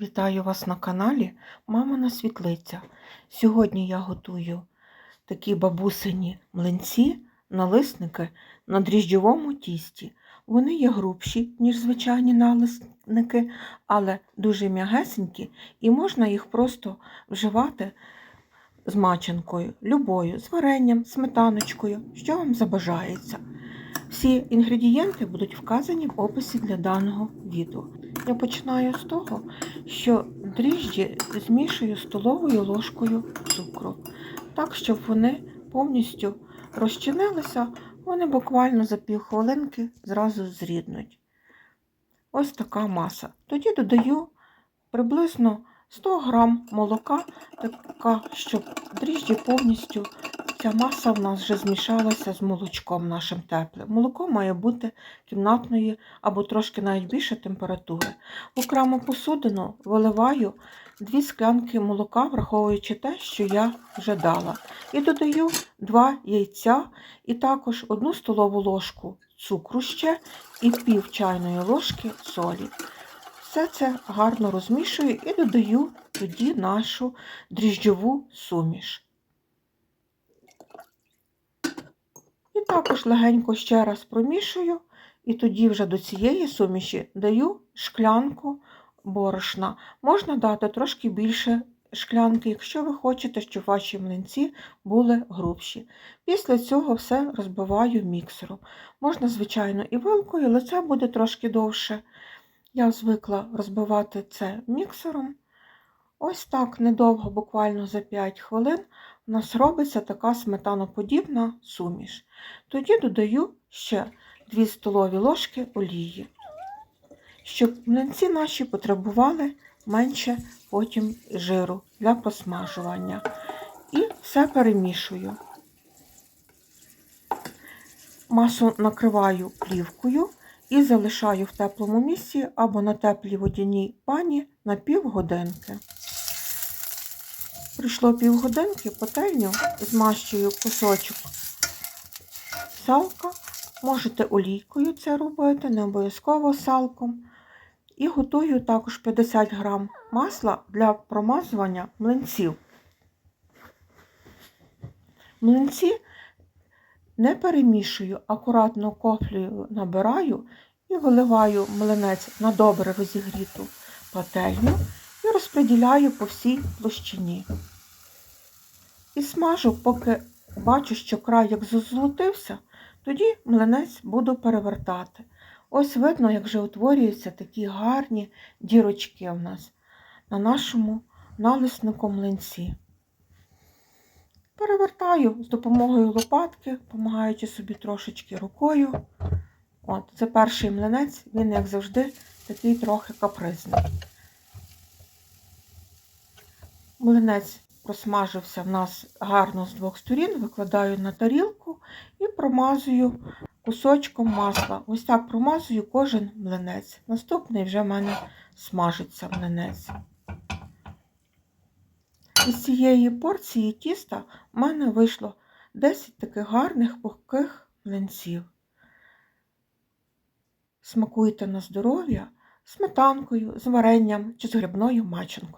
Вітаю вас на каналі Мамина Світлиця. Сьогодні я готую такі бабусині млинці, налисники на дріжджовому тісті. Вони є грубші, ніж звичайні налисники, але дуже м'ягесенькі і можна їх просто вживати з маченкою, любою, з варенням, сметаночкою, що вам забажається. Всі інгредієнти будуть вказані в описі для даного відео. Я починаю з того, що дріжджі змішую столовою ложкою цукру, так, щоб вони повністю розчинилися, вони буквально за півхвилинки зразу зріднуть. Ось така маса. Тоді додаю приблизно 100 г молока, така, щоб дріжджі повністю ця маса в нас вже змішалася з молочком нашим теплим. Молоко має бути кімнатної або трошки навіть більше температури. В окрему посудину виливаю 2 склянки молока, враховуючи те, що я вже дала. І додаю 2 яйця і також 1 столову ложку цукру ще і пів чайної ложки солі. Все це гарно розмішую і додаю тоді нашу дріжджову суміш. Також легенько ще раз промішую, і тоді вже до цієї суміші даю шклянку борошна. Можна дати трошки більше шклянки, якщо ви хочете, щоб ваші млинці були грубші. Після цього все розбиваю міксером. Можна, звичайно, і вилкою, але це буде трошки довше. Я звикла розбивати це міксером. Ось так недовго, буквально за 5 хвилин, у нас робиться така сметаноподібна суміш. Тоді додаю ще 2 столові ложки олії, щоб млинці наші потребували менше потім жиру для посмажування. І все перемішую. Масу накриваю плівкою і залишаю в теплому місці або на теплій водяній пані на півгодинки. Прийшло півгодинки, пательню змащую кусочок салка. Можете олійкою це робити, не обов'язково салком. І готую також 50 грам масла для промазування млинців. Млинці не перемішую, акуратно кофлею набираю і виливаю млинець на добре розігріту пательню і розподіляю по всій площині. І смажу, поки бачу, що край як зазолотився, тоді млинець буду перевертати. Ось видно, як вже утворюються такі гарні дірочки у нас на нашому налиснику млинці. Перевертаю з допомогою лопатки, допомагаючи собі трошечки рукою. От, Це перший млинець, він, як завжди, такий трохи капризний. Млинець просмажився в нас гарно з двох сторін, викладаю на тарілку і промазую кусочком масла. Ось так промазую кожен млинець. Наступний вже в мене смажиться млинець. Із цієї порції тіста в мене вийшло 10 таких гарних пухких млинців. Смакуйте на здоров'я сметанкою, з варенням чи з грибною маченкою.